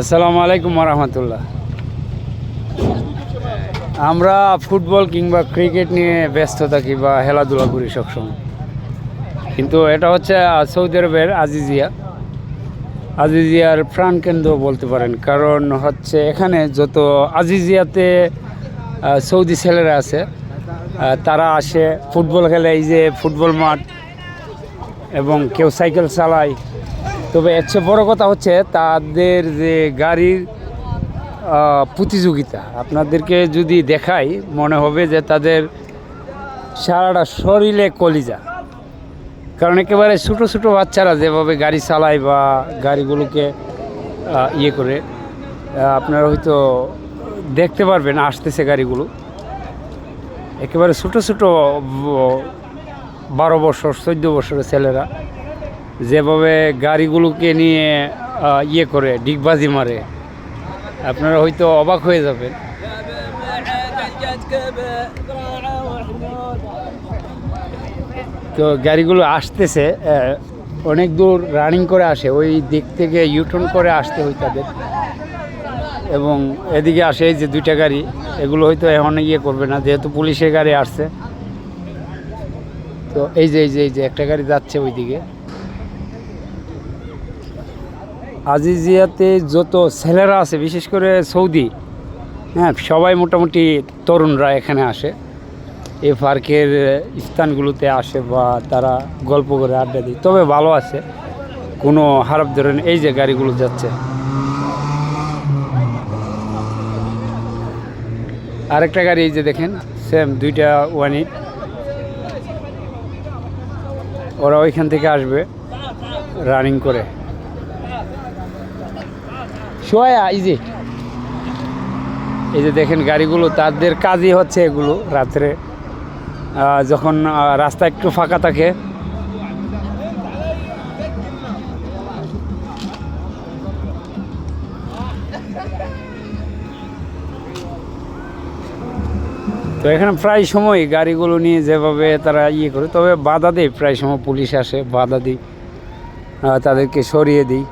আসসালামু আলাইকুম রহমতুল্লাহ। আমরা ফুটবল কিংবা ক্রিকেট নিয়ে ব্যস্ত থাকি বা খেলাধুলা করি সবসময়। কিন্তু এটা হচ্ছে সৌদি আরবের আজিজিয়া। আজিজিয়ার প্রাণকেন্দ্র বলতে পারেন, কারণ হচ্ছে এখানে যত আজিজিয়াতে সৌদি ছেলেরা আছে তারা আসে, ফুটবল খেলে, এই যে ফুটবল মাঠ এবং কেউ সাইকেল চালায় তবে এর চেয়ে বড় কথা হচ্ছে তাদের যে গাড়ির প্রতিযোগিতা। আপনাদেরকে যদি দেখাই, মনে হবে যে তাদের সারাটা শরীরে কলিজা। কারণ একেবারে ছোটো ছোটো বাচ্চারা যেভাবে গাড়ি চালায় বা গাড়িগুলোকে ইয়ে করে আপনারা হয়তো দেখতে পারবেন আসতেছে গাড়িগুলো। একেবারে ছোটো ছোটো বারো বছর, চোদ্দ বছরের ছেলেরা। যেভাবে গাড়িগুলোকে নিয়ে ইয়ে করে, ডিগবাজি মারে, আপনারা হয়তো অবাক হয়ে যাবেন। তো গাড়িগুলো আসতেছে অনেক দূর রানিং করে আসে, ওই দিক থেকে ইউটার্ন করে আসতে হয় তাদের। এবং এদিকে আসে এই যে দুইটা গাড়ি, এগুলো হয়তো এখন ইয়ে করবে না, যেহেতু পুলিশের গাড়ি আসছে। তো এই যে এই যে এই যে একটা গাড়ি যাচ্ছে ওইদিকে। আজিজিয়াতে যত ছেলেরা আছে, বিশেষ করে সৌদি হ্যাঁ সবাই মোটামুটি তরুণরা এখানে আসে। এই পার্কের স্থানগুলোতে আসে বা তারা গল্প করে আড্ডা দিই তবে ভালো আছে, কোনো খারাপ ধরেন এই যে গাড়িগুলো যাচ্ছে। আরেকটা গাড়ি এই যে দেখেন সেম দুইটা ওয়ান ওরা ওইখান থেকে আসবে রানিং করে। সোয়া ইজি এই যে দেখেন গাড়িগুলো, তাদের কাজই হচ্ছে এগুলো রাত্রে। যখন রাস্তা একটু ফাঁকা থাকে। তো এখানে প্রায় সময় গাড়িগুলো নিয়ে যেভাবে তারা ইয়ে করে, তবে বাধা দেয়। প্রায় সময় পুলিশ আসে, বাধা দিই তাদেরকে সরিয়ে দিই।